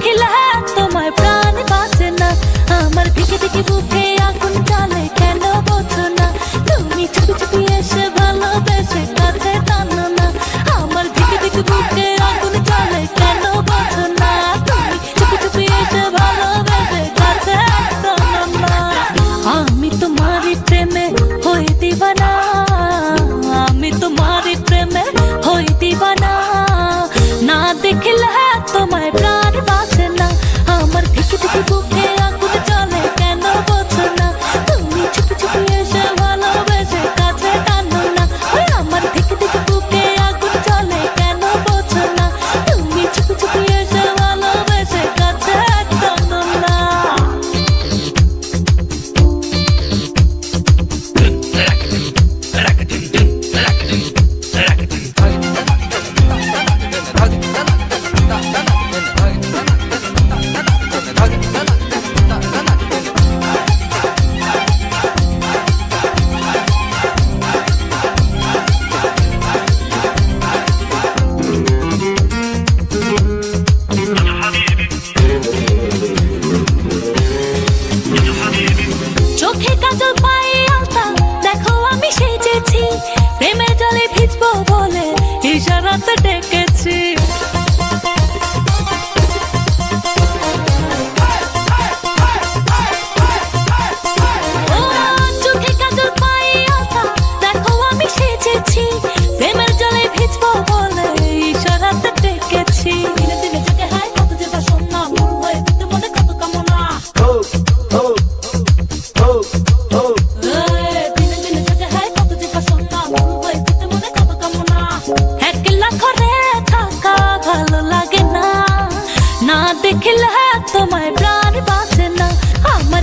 Que la... সজল পায়ে আলতা। দেখো আমি সেজেছি। প্রেমে জলে ভিজবো বলে ইশারাতে ডেকেছি। दिखला तो तुम्हें प्राण बासना हम हाँ,